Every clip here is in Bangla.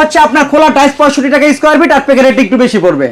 হচ্ছে আপনার খোলা টাইস পঁয়ষট্টি টাকা স্কোয়ার ফিট আর প্যাকেট রেট একটু বেশি পড়বে।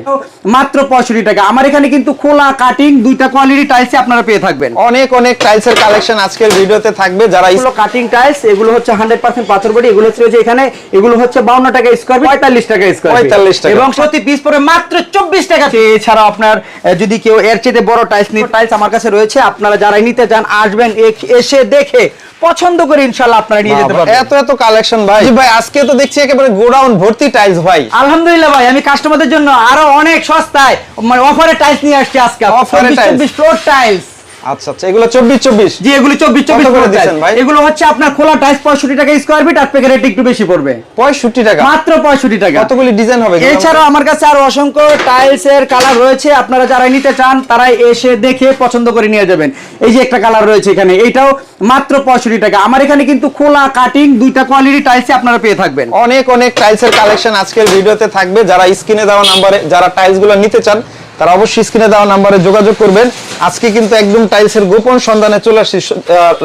মাত্র পঁয়ষট্টি টাকা। আমার এখানে কিন্তু খোলা কাটিং দুইটা কোয়ালিটি টাইলসে আপনারা পেয়ে থাকবেন। অনেক অনেক টাইলসের কালেকশন আজকের ভিডিওতে থাকবে। যারা এগুলো কাটিং টাইলস এগুলো হচ্ছে হান্ড্রেড পার্সেন্ট পাথর বডি এগুলো হচ্ছে যে এখানে এগুলো হচ্ছে বাউন্ন টাকা স্কোয়ার ফিট পঁয়তাল্লিশ টাকা স্কোয়ার 45 টাকা। এবং প্রতি পিস পরে মাত্র চব্বিশ টাকা এছাড়া আপনার যদি কেউ এর চেয়ে বড় টাইলস নিয়ে টাইলস আমার কাছে রয়েছে আপনারা যারা নিতে চান আসবেন এসে দেখে পছন্দ করে ইনশাল্লাহ আপনারা নিয়ে যেতে পারবেন। এত এত কালেকশন ভাই। ভাই আজকে তো দেখছি একেবারে গোডাউন ভর্তি টাইলস ভাই। আলহামদুলিল্লাহ ভাই আমি কাস্টমারদের জন্য আরও অনেক সস্তায় মানে অফারে টাইলস নিয়ে আসছি আজকে। অফারে টাইলস? ফ্লোর টাইলস আচ্ছা আচ্ছা এগুলো চব্বিশ চব্বিশ। জি এগুলো চব্বিশ কত চব্বিশ করে করে ভাই? এগুলো হচ্ছে আপনার খোলা টাইলস পঁয়ষট্টি টাকা স্কোয়ার ফিট আর প্যাকেট রেট একটু বেশি পড়বে। পঁয়ষট্টি টাকা? মাত্র পঁয়ষট্টি টাকা। কতগুলি ডিজাইন হবে এগুলোর আমার কাছে আরও অসংখ্য টাইলস এর কালার রয়েছে। আপনারা যারা নিতে চান তারা এসে দেখে পছন্দ করে নিয়ে যাবেন। এই যে একটা কালার রয়েছে এখানে এইটাও মাত্র পঁয়ষট্টি টাকা। আমার এখানে কিন্তু খোলা কাটিং দুইটা কোয়ালিটি টাইলস আপনারা পেয়ে থাকবেন। অনেক অনেক টাইলসের কালেকশন আজকের ভিডিওতে থাকবে। যারা স্ক্রিনে দেওয়া নাম্বারে যারা টাইলসগুলো নিতে চান তারা অবশ্যই স্ক্রিনে দেওয়া নাম্বারে যোগাযোগ করবেন। আজকে কিন্তু একদম টাইলসের গোপন সন্ধানে চলে আসছি।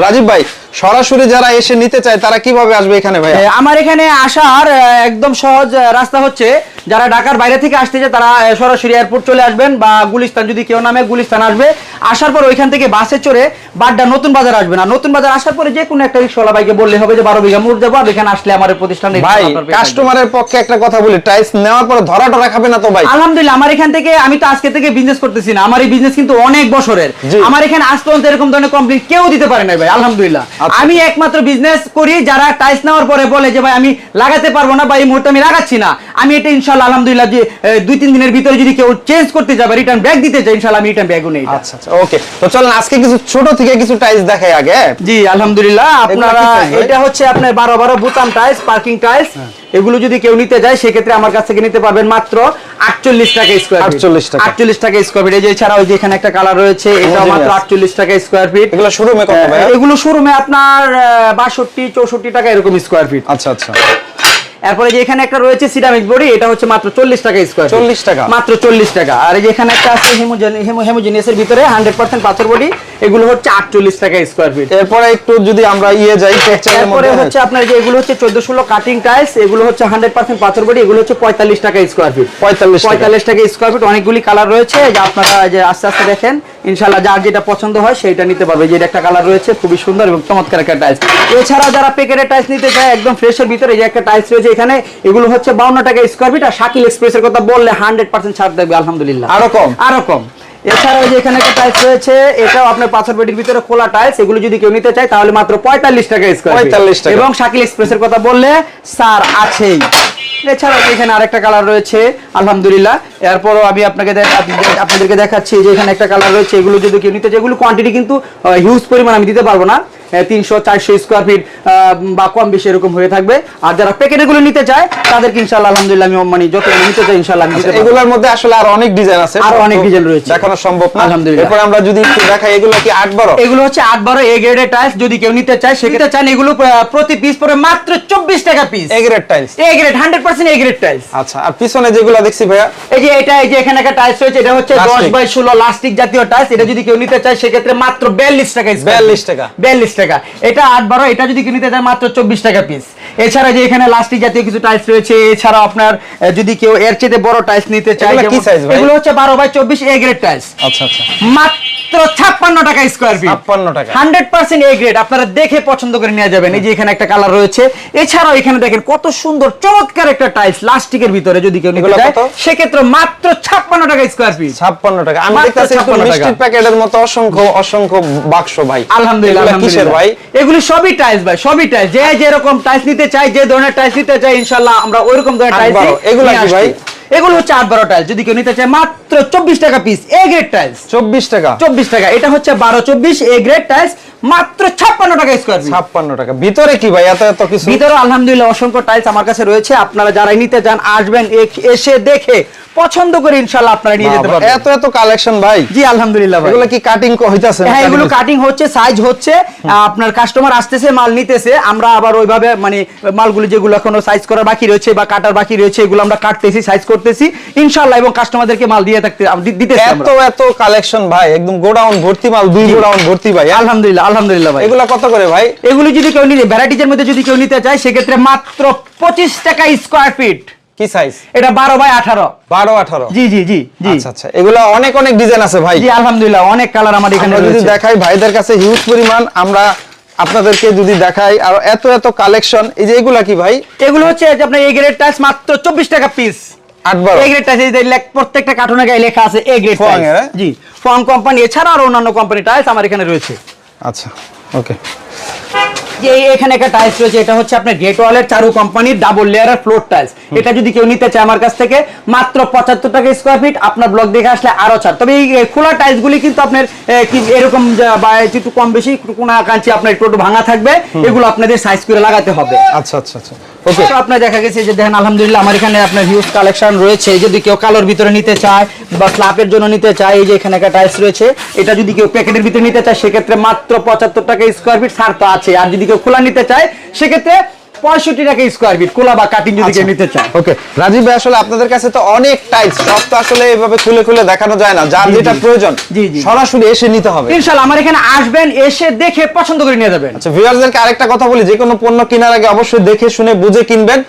রাজীব ভাই সরাসরি যারা এসে নিতে চায় তারা কীভাবে আসবে এখানে ভাই আমার এখানে আসার একদম সহজ রাস্তা হচ্ছে যারা ঢাকার বাইরে থেকে আসতে চায় তারা সরাসরি এয়ারপোর্ট চলে আসবেন বা গুলিস্তান যদি কেউ নামে গুলিস্তান আসবে। আসার পর ওইখান থেকে বাসে চড়ে বাড্ডা নতুন বাজার আসবে না নতুন বাজার আসার পরে যে কোনো একটা রিক্সাওয়ালা ভাইকে বললে হবে যে বারো বিঘা মুড় যাব আর এখানে আসলে আমার প্রতিষ্ঠানে ভাই। কাস্টমারের পক্ষে একটা কথা বলি টাইলস নেওয়ার পরে ধরা টরা খাবে না তো ভাই? আলহামদুলিল্লাহ আমার এখান থেকে আমি তো আজকে থেকে বিজনেস করতেছি না। আমার এই বিজনেস কিন্তু অনেক বছরের। আমার এখানে আজ পর্যন্ত এরকম ধরনের কমপ্লেন কেউ দিতে পারে না ভাই আলহামদুলিল্লাহ। আমি একমাত্র বিজনেস করি যারা টাইলস নেওয়ার পরে বলে যে ভাই আমি লাগাতে পারব না বা এই মুহূর্তে আমি লাগাচ্ছি না। আমি এটা ইনশাল্লাহ আলহামদুলিল্লাহ যে দুই তিন দিনের ভিতরে যদি কেউ চেঞ্জ করতে যাবে রিটার্ন ব্যাগ দিতে চাই ইনশাল্লাহ আমি রিটার্ন ব্যাগও নেই আচ্ছা আচ্ছা ওকে তো চলেন আজকে কিছু ছোট থেকে কিছু টাইলস দেখাই আগে? জি আলহামদুলিল্লাহ আপনারা? এটা হচ্ছে আপনার বারো বারো বুতাম টাইলস পার্কিং টাইলস এগুলো যদি কেউ নিতে যায় সেক্ষেত্রে আমার কাছ থেকে নিতে পারবেন মাত্র আটচল্লিশ টাকা স্কোয়ার 48 টাকা। আটচল্লিশ টাকা স্কোয়ার ফিট এই যে এছাড়া ওই যে এখানে একটা কালার রয়েছে এটাও Homogeneous। মাত্র আটচল্লিশ টাকা স্কোয়ার ফিট এগুলো শোরুমে কত এগুলো শোরুমে আপনার বাষট্টি চৌষট্টি টাকা এরকম স্কোয়ার ফিট আচ্ছা আচ্ছা। এরপরে যে এখানে একটা রয়েছে সিরামিক বডি এটা হচ্ছে মাত্র চল্লিশ টাকা স্কোয়ার 40 টাকা? মাত্র চল্লিশ টাকা। আর এই যে এখানে একটা আছে হেমোজেনিয়াসের ভিতরে হান্ড্রেড পার্সেন্ট পাথর বডি এগুলো হচ্ছে আটচল্লিশ টাকা স্কোয়ার ফিট এরপরে একটু যদি আমরা ইয়ে যাই এরপরে হচ্ছে আপনার যে এগুলো হচ্ছে চোদ্দ ষোলো কাটিং টাইলস এগুলো হচ্ছে হান্ড্রেড পার্সেন্ট পাথর বডি এগুলো হচ্ছে পঁয়তাল্লিশ টাকা স্কোয়ার ফিট 45 টাকা। পঁয়তাল্লিশ টাকা স্কোয়ার ফিট অনেকগুলি কালার রয়েছে। যে আপনারা যে আস্তে আস্তে দেখেন ইনশাল্লাহ যার যেটা পছন্দ হয় সেইটা নিতে পারবে। যে একটা কালার রয়েছে খুবই সুন্দর এবং চমৎকার একটা টাইলস এছাড়া যারা প্যাকেটের টাইলস নিতে চায় একদম ফ্রেশের ভিতরে যে একটা টাইলস রয়েছে এখানে এগুলো হচ্ছে বাউন্ন টাকা স্কোয়ার ফিট আর শাকিল এক্সপ্রেসের কথা বললে হান্ড্রেড পার্সেন্ট ছাড় দেবে আলহামদুলিল্লাহ। আরও কম? আরও কম। এছাড়াও যে এখানে একটা টাইলস রয়েছে এটাও আপনার পাথর বেডির ভিতরে খোলা টাইলস এগুলো যদি কেউ নিতে চায় তাহলে মাত্র পঁয়তাল্লিশ টাকা স্কোয়ার 45 টাকা। এবং শাকিল এক্সপ্রেসের কথা বললে স্যার আছেই। এছাড়াও এখানে আরেকটা কালার রয়েছে, আলহামদুলিল্লাহ। এরপরও আমি আপনাকে আপনাদেরকে দেখাচ্ছি যে এখানে একটা কালার রয়েছে। এগুলো যদি কেউ নিতে যেগুলো কোয়ান্টিটি কিন্তু হিউজ পরিমাণ আমি দিতে পারব না। তিনশো চারশো স্কোয়ার ফিট বা কম বেশি এরকম হয়ে থাকবে আর যারা প্যাকেটগুলো নিতে চায় তাদেরকে ইনশাল্লাহ আলহামদুলিল্লাহ আমি মানে যত নিতে চাই ইনশাল্লাহ পারব। এগুলোর মধ্যে আসলে আরও অনেক ডিজাইন আছে আরও অনেক ডিজাইন রয়েছে। দেখানো সম্ভব না আলহামদুলিল্লাহ। এরপর আমরা যদি দেখাই এগুলো কি আট বারো এগুলো হচ্ছে আট বারো এ গ্রেডের টাইলস যদি কেউ নিতে চায় সেক্ষেত্রে চান এগুলো প্রতি পিস পরে মাত্র চব্বিশ টাকা piece A grade tiles A grade hundred percent A grade tiles আচ্ছা আর পিছনে যেগুলো দেখছি ভাইয়া এই যে এটা এই যে এখানে একটা টাইলস রয়েছে এটা হচ্ছে দশ। বাই ষোলো লাস্টিক জাতীয় টাইলস এটা যদি কেউ নিতে চায় সেক্ষেত্রে মাত্র বিয়াল্লিশ টাকা 42 টাকা। বিয়াল্লিশ টাকা। এটা আট বারো এটা যদি কিনতে যায় মাত্র চব্বিশ টাকা পিস এছাড়া যে এখানে লাস্টিক জাতীয় কিছু টাইলস রয়েছে এছাড়া আপনার যদি কেউ এর চেয়ে বড় টাইলস নিতে চায় এগুলো কি size ভাই? এগুলো হচ্ছে বারো বাই চব্বিশ এ গ্রেড টাইলস আচ্ছা আচ্ছা। মাত্র ছাপ্পান্ন টাকা স্কোয়ার ফিট 56 টাকা। হান্ড্রেড পার্সেন্ট এ গ্রেড আপনারা দেখে পছন্দ করে নিয়ে যাবেন। এই যে এখানে একটা কালার রয়েছে। এছাড়াও এখানে দেখেন কত সুন্দর চমৎকার একটা টাইলস লাস্টিকের ভিতরে যদি কেউ নিতে চায় সেক্ষেত্রে মাত্র ছাপ্পান্ন টাকা স্কোয়ার ফিট ছাপ্পান্ন টাকা। আমি দেখতেছি একটু 56 টাকা। মিষ্টির প্যাকেটের মতো অসংখ্য অসংখ্য বাক্স ভাই। আলহামদুলিল্লাহ কিসের ভাই? এগুলি সবই টাইলস ভাই সবই টাইলস যে যেরকম টাইলস নিতে চাই যে ধরনের টাইলস নিতে চাই ইনশাল্লাহ আমরা ওইরকম ধরনের টাইলস এগুলো এগুলা কি ভাই? এগুলো হচ্ছে আট বারো টাইলস যদি কেউ নিতে চায় মাত্র চব্বিশ টাকা পিস এ গ্রেড টাইলস চব্বিশ টাকা। চব্বিশ টাকা এটা হচ্ছে বারো চব্বিশ এ গ্রেড টাইলস মাত্র ছাপ্পান্ন টাকা স্কোয়ার ফিট ছাপ্পান্ন টাকা। ভিতরে কি ভাই? এত এত কিছু? ভিতরে আলহামদুলিল্লাহ অসংখ্য টাইলস আমার কাছে রয়েছে। আপনারা যারা নিতে চান আসবেন এসে দেখে পছন্দ করে আপনারা নিয়ে যেতে পারবেন। এত এত কালেকশন ভাই। জি আলহামদুলিল্লাহ ভাই। এগুলো কি কাটিং হইতাছে হ্যাঁ এগুলো কাটিং হচ্ছে সাইজ হচ্ছে আপনার কাস্টমার আসতেছে মাল নিতেছে আমরা আবার ওইভাবে মানে মালগুলো যেগুলো এখনও সাইজ করার বাকি রয়েছে বা কাটার বাকি রয়েছে এগুলো আমরা কাটতেছি সাইজ করতেছি। ইনশাআল্লাহ এবং কাস্টমারদেরকে মাল দিয়ে থাকতে দি- দিতেছি এত এত কালেকশন ভাই একদম গোডাউন ভর্তি মাল দুই গোডাউন ভর্তি ভাই? আলহামদুলিল্লাহ। আলহামদুলিল্লাহ ভাই। এগুলা কত করে ভাই? এগুলো যদি কেউ নিতে ভ্যারাইটিজের মধ্যে যদি কেউ নিতে চায় সেক্ষেত্রে মাত্র পঁচিশ টাকা স্কোয়ার ফিট কি সাইজ এটা বারো বাই আঠারো। বারো আঠারো? জি জি জি জি। আচ্ছা আচ্ছা। এগুলা অনেক অনেক ডিজাইন আছে ভাই। জি আলহামদুলিল্লাহ অনেক কালার আমার এখানে যদি দেখাই ভাইদের কাছে হিউজ পরিমাণ আমরা আপনাদেরকে যদি দেখাই আর এত এত কালেকশন এই যে এগুলা কি ভাই? এগুলো হচ্ছে যে আপনার এ গ্রেড টাইলস মাত্র চব্বিশ টাকা পিস প্রত্যেকটা গায়ে লেখা আছে এ গ্রেড হ্যাঁ? জি ফং কোম্পানি এছাড়া আর অন্যান্য কোম্পানি টাইলস আমার এখানে রয়েছে। আচ্ছা ওকে যে এখানে একটা টাইলস রয়েছে এটা হচ্ছে আপনার গেট ওয়ালের চারু কোম্পানির ডাবল লেয়ারের ফ্লোর টাইলস এটা যদি কেউ নিতে চায় আমার কাছ থেকে মাত্র পঁচাত্তর টাকা স্কোয়ার ফিট আপনার ব্লক দেখে আসলে আরও ছাড়। তবে এই খোলা টাইলস গুলি কিন্তু আপনার কি এরকম বা একটু কম বেশি কোনো কাঞ্চি আপনার একটু ভাঙা থাকবে এগুলো আপনাদের সাইজ করে লাগাতে হবে। আচ্ছা আচ্ছা আচ্ছা। ওকে আপনার দেখা গেছে যে দেখেন, আলহামদুলিল্লাহ আমার এখানে আপনার হিউজ কালেকশন রয়েছে। যদি কেউ কালোর ভিতরে নিতে চায় বা স্ল্যাপের জন্য নিতে চায়, এই যে এখানে একটা টাইলস রয়েছে, এটা যদি কেউ প্যাকেটের ভিতরে নিতে চায়, সেক্ষেত্রে মাত্র পঁচাত্তর টাকা স্কোয়ার ফিট ছাড় তো আছে আর যদি কেউ খোলা নিতে চায়, সেক্ষেত্রে পঁয়ষট্টি টাকা স্কোয়ার ফিট কোলা বা কাটিং যদি কেউ নিতে চায়। ওকে রাজীব ভাই আসলে আপনাদের কাছে তো অনেক টাইপস সব তো আসলে এইভাবে খুলে খুলে দেখানো যায় না যার যেটা প্রয়োজন। সরাসরি এসে নিতে হবে। ইনশাআল্লাহ আমার এখানে আসবেন এসে দেখে পছন্দ করে নিয়ে যাবেন। আচ্ছা ভিউয়ারদেরকে আরেকটা কথা বলি যে কোনো পণ্য কেনার আগে অবশ্যই দেখে শুনে বুঝে কিনবেন।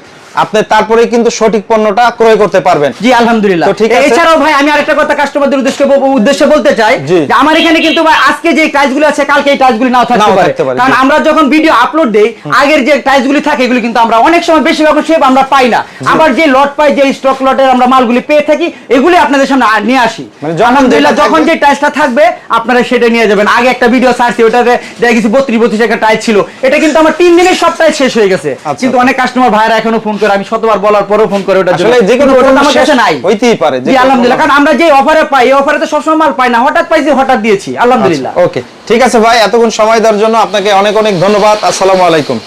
আপনি তারপরে কিন্তু সঠিক পণ্যটা ক্রয় করতে পারবেন। জি আলহামদুলিল্লাহ। ঠিক আছে। এছাড়াও ভাই আমি আরেকটা কথা কাস্টমারদের উদ্দেশ্যে উদ্দেশ্যে বলতে চাই যে আমার এখানে কিন্তু ভাই আজকে যে টাইলসগুলো আছে কালকে এই টাইলসগুলি নাও থাকতে পারে। কারণ আমরা যখন ভিডিও আপলোড দেই আগের যে টাইলসগুলি থাকে এগুলি কিন্তু আমরা অনেক সময় বেশিরভাগ শেপ আমরা পাই না। আবার যে লট পাই যে স্টক লটের আমরা মালগুলি পেয়ে থাকি এগুলি আপনাদের সামনে নিয়ে আসি। মানে আলহামদুলিল্লাহ যখন যে টাইলসটা থাকবে আপনারা সেটা নিয়ে যাবেন। আগে একটা ভিডিও ছাড়ছি ওটাতে দেখা গেছে বত্রিশ বত্রিশ একটা টাইলস ছিল। এটা কিন্তু আমার তিন দিনের সব টাইলস শেষ হয়ে গেছে। আচ্ছা। কিন্তু অনেক কাস্টমার ভাইরা এখনও ফোন করে আমি শতবার বলার পরেও ফোন করে ওটা জন্য। আসলে যে কোনো ওটা আমার কাছে নাই। হইতেই পারে, যে জি আলহামদুলিল্লাহ কারণ আমরা যে অফারে পাই এই অফারে তো সবসময় মাল পাই না। হঠাৎ পাইছি হঠাৎ দিয়েছি। আলহামদুলিল্লাহ। ওকে ঠিক আছে ভাই এতক্ষণ সময় দেওয়ার জন্য আপনাকে অনেক অনেক ধন্যবাদ। আসসালামু আলাইকুম।